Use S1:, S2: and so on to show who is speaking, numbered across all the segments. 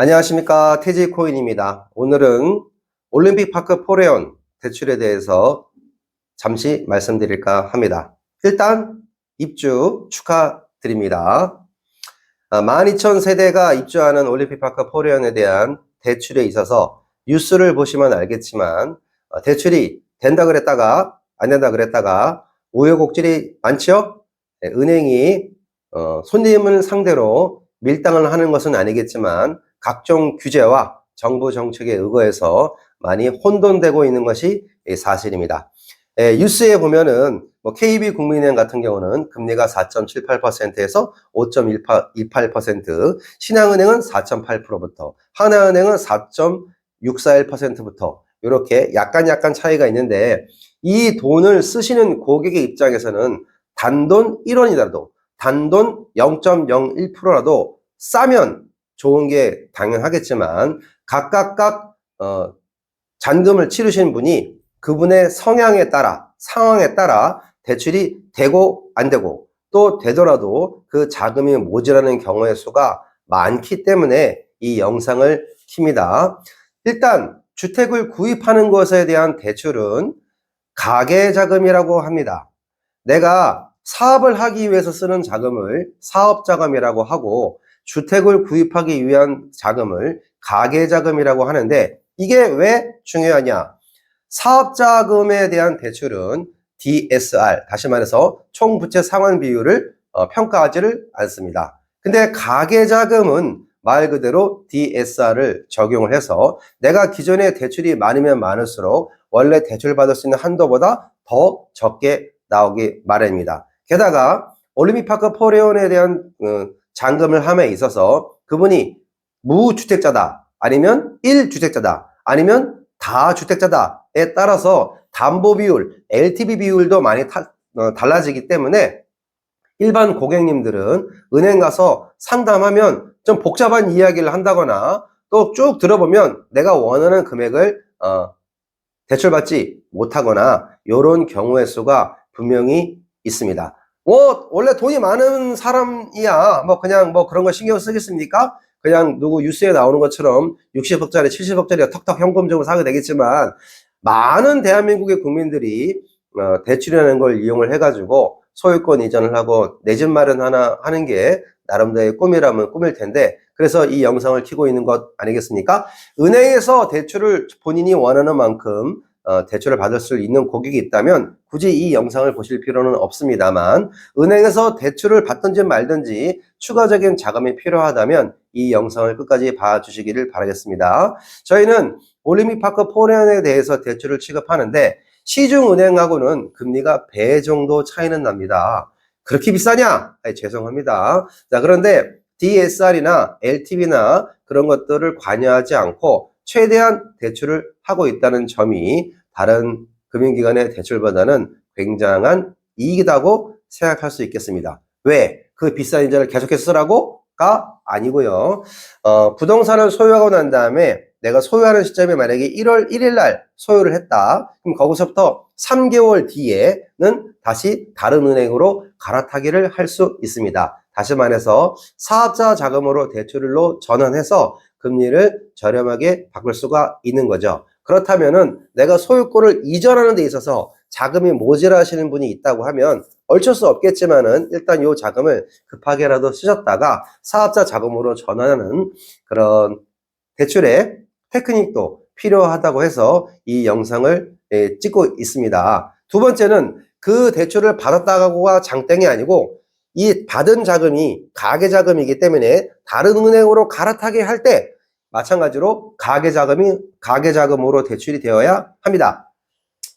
S1: 안녕하십니까 태지코인입니다. 오늘은 올림픽 파크 포레온 대출에 대해서 잠시 말씀드릴까 합니다. 일단 입주 축하드립니다. 12,000세대가 입주하는 올림픽 파크 포레온에 대한 대출에 있어서 뉴스를 보시면 알겠지만 어, 대출이 된다 그랬다가 안 된다 그랬다가 우여곡절이 많죠? 네, 은행이 어, 손님을 상대로 밀당을 하는 것은 아니겠지만 각종 규제와 정부 정책에 의거해서 많이 혼돈되고 있는 것이 사실입니다. 예, 뉴스에 보면은 뭐 KB 국민은행 같은 경우는 금리가 4.78%에서 5.18%, 신한은행은 4.8%부터, 하나은행은 4.641%부터 이렇게 약간 약간 차이가 있는데 이 돈을 쓰시는 고객의 입장에서는 단돈 1원이라도 단돈 0.01%라도 싸면 좋은 게 당연하겠지만 각각각 어, 잔금을 치르시는 분이 그분의 성향에 따라 상황에 따라 대출이 되고 안 되고 또 되더라도 그 자금이 모자라는 경우의 수가 많기 때문에 이 영상을 킵니다. 일단 주택을 구입하는 것에 대한 대출은 가계 자금이라고 합니다. 내가 사업을 하기 위해서 쓰는 자금을 사업 자금이라고 하고 주택을 구입하기 위한 자금을 가계자금이라고 하는데 이게 왜 중요하냐? 사업자금에 대한 대출은 DSR, 다시 말해서 총부채 상환 비율을 어, 평가하지를 않습니다. 근데 가계자금은 말 그대로 DSR을 적용을 해서 내가 기존에 대출이 많으면 많을수록 원래 대출 받을 수 있는 한도보다 더 적게 나오기 마련입니다. 게다가 올림픽파크 포레온에 대한 어, 잔금을 함에 있어서 그분이 무주택자다 아니면 1주택자다 아니면 다주택자다에 따라서 담보 비율, LTV 비율도 많이 타, 어, 달라지기 때문에 일반 고객님들은 은행 가서 상담하면 좀 복잡한 이야기를 한다거나 또 쭉 들어보면 내가 원하는 금액을 어, 대출받지 못하거나 이런 경우의 수가 분명히 있습니다. 뭐 원래 돈이 많은 사람이야 뭐 그냥 뭐 그런 거 신경 쓰겠습니까? 그냥 누구 뉴스에 나오는 것처럼 60억짜리 70억짜리 턱턱 현금적으로 사게 되겠지만 많은 대한민국의 국민들이 어, 대출이라는 걸 이용을 해가지고 소유권 이전을 하고 내 집 마련 하나 하는 게 나름대로의 꿈이라면 꿈일 텐데 그래서 이 영상을 키고 있는 것 아니겠습니까? 은행에서 대출을 본인이 원하는 만큼 어, 대출을 받을 수 있는 고객이 있다면 굳이 이 영상을 보실 필요는 없습니다만 은행에서 대출을 받든지 말든지 추가적인 자금이 필요하다면 이 영상을 끝까지 봐주시기를 바라겠습니다. 저희는 올림픽파크 포레온에 대해서 대출을 취급하는데 시중은행하고는 금리가 배 정도 차이는 납니다. 그렇게 비싸냐? 아니, 죄송합니다. 자, 그런데 DSR이나 LTV나 그런 것들을 관여하지 않고 최대한 대출을 하고 있다는 점이 다른 금융기관의 대출보다는 굉장한 이익이라고 생각할 수 있겠습니다. 왜? 그 비싼 이자를 계속해서 쓰라고?가 아니고요. 어, 부동산을 소유하고 난 다음에 내가 소유하는 시점이 만약에 1월 1일 날 소유를 했다. 그럼 거기서부터 3개월 뒤에는 다시 다른 은행으로 갈아타기를 할 수 있습니다. 다시 말해서 사업자 자금으로 대출로 전환해서 금리를 저렴하게 바꿀 수가 있는 거죠. 그렇다면은 내가 소유권을 이전하는 데 있어서 자금이 모자라시는 분이 있다고 하면 어쩔 수 없겠지만은 일단 이 자금을 급하게라도 쓰셨다가 사업자 자금으로 전환하는 그런 대출의 테크닉도 필요하다고 해서 이 영상을 예, 찍고 있습니다. 두 번째는 그 대출을 받았다가가 장땡이 아니고 이 받은 자금이 가계 자금이기 때문에 다른 은행으로 갈아타게 할 때 마찬가지로 가계 자금이 가계 자금으로 대출이 되어야 합니다.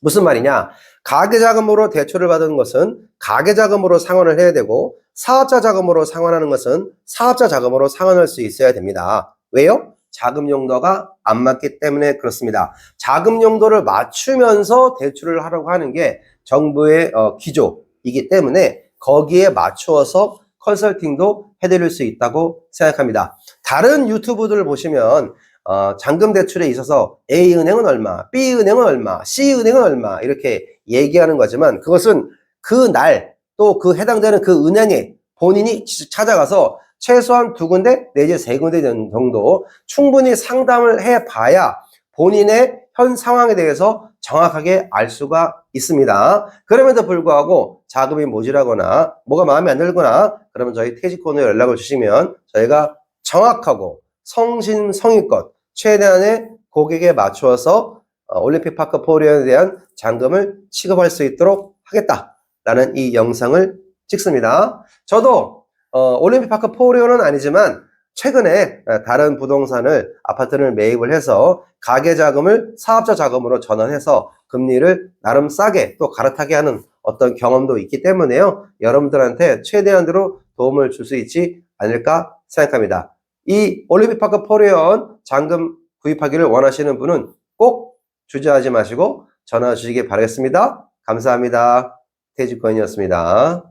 S1: 무슨 말이냐? 가계 자금으로 대출을 받은 것은 가계 자금으로 상환을 해야 되고 사업자 자금으로 상환하는 것은 사업자 자금으로 상환할 수 있어야 됩니다. 왜요? 자금 용도가 안 맞기 때문에 그렇습니다. 자금 용도를 맞추면서 대출을 하려고 하는 게 정부의 어, 기조이기 때문에 거기에 맞추어서 컨설팅도 해드릴 수 있다고 생각합니다. 다른 유튜브들을 보시면 어, 잔금 대출에 있어서 A은행은 얼마, B은행은 얼마, C은행은 얼마 이렇게 얘기하는 거지만 그것은 그 날 또 그 해당되는 그 은행에 본인이 찾아가서 최소한 두 군데 내지 세 군데 정도 충분히 상담을 해봐야 본인의 현 상황에 대해서 정확하게 알 수가 있습니다. 그럼에도 불구하고 자금이 모자라거나 뭐가 마음에 안 들거나 그러면 저희 태지코너에 연락을 주시면 저희가 정확하고 성심성의껏 최대한의 고객에 맞추어서 어, 올림픽 파크 포리언에 대한 잔금을 취급할 수 있도록 하겠다라는 이 영상을 찍습니다. 저도 어, 올림픽 파크 포리온은 아니지만 최근에 어, 다른 부동산을 아파트를 매입을 해서 가계 자금을 사업자 자금으로 전환해서 금리를 나름 싸게 또 갈아타게 하는 어떤 경험도 있기 때문에요. 여러분들한테 최대한으로 도움을 줄 수 있지 않을까 생각합니다. 이 올림픽 파크 포리온 잔금 구입하기를 원하시는 분은 꼭 주저하지 마시고 전화 주시기 바라겠습니다. 감사합니다. 태주권이었습니다.